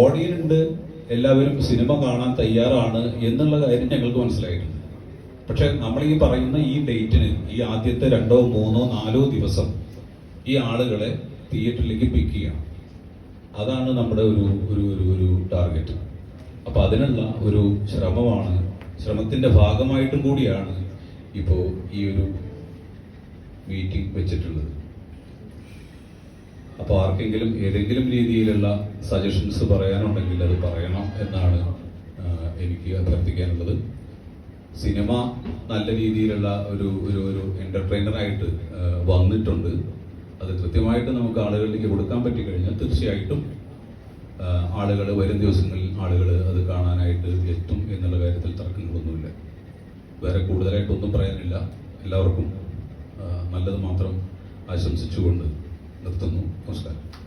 Audience എല്ലാവരും cinema കാണാൻ തയ്യാറാണ് എന്നുള്ള കാര്യം ഞങ്ങൾക്ക് മനസ്സിലായിട്ടുണ്ട്. പക്ഷെ നമ്മൾ ഈ പറയുന്ന ഈ ഡേറ്റിന് ഈ ആദ്യത്തെ രണ്ടോ മൂന്നോ നാലോ ദിവസം ഈ ആളുകളെ തിയേറ്ററിലേക്ക് പിക്ക് ചെയ്യണം. അതാണ് നമ്മുടെ ഒരു ഒരു ഒരു ഒരു ടാർഗറ്റ്. അപ്പോൾ അതിനുള്ള ഒരു ശ്രമമാണ് ശ്രമത്തിന്റെ ഭാഗമായിട്ടും കൂടിയാണ് ഇപ്പോ ഈ ഒരു മീറ്റിംഗ് വെച്ചിട്ടുള്ളത്. അപ്പോൾ ആർക്കെങ്കിലും ഏതെങ്കിലും രീതിയിലുള്ള സജഷൻസ് പറയാനുണ്ടെങ്കിൽ അത് പറയണം എന്നാണ് എനിക്ക് അഭ്യർത്ഥിക്കാനുള്ളത്. സിനിമ നല്ല രീതിയിലുള്ള ഒരു ഒരു ഒരു എന്റർടൈനറായിട്ട് വന്നിട്ടുണ്ട്. അത് കൃത്യമായിട്ട് നമുക്ക് ആളുകളിലേക്ക് കൊടുക്കാൻ പറ്റിക്കഴിഞ്ഞാൽ തീർച്ചയായിട്ടും ആളുകൾ വരും ദിവസങ്ങളിൽ ആളുകൾ അത് കാണാനായിട്ട് എത്തും എന്നുള്ള കാര്യത്തിൽ തർക്കങ്ങളൊന്നുമില്ല. വേറെ കൂടുതലായിട്ടൊന്നും പറയാനില്ല. എല്ലാവർക്കും നല്ലത് മാത്രം ആശംസിച്ചുകൊണ്ട് നിർത്തുന്നു. নমস্কার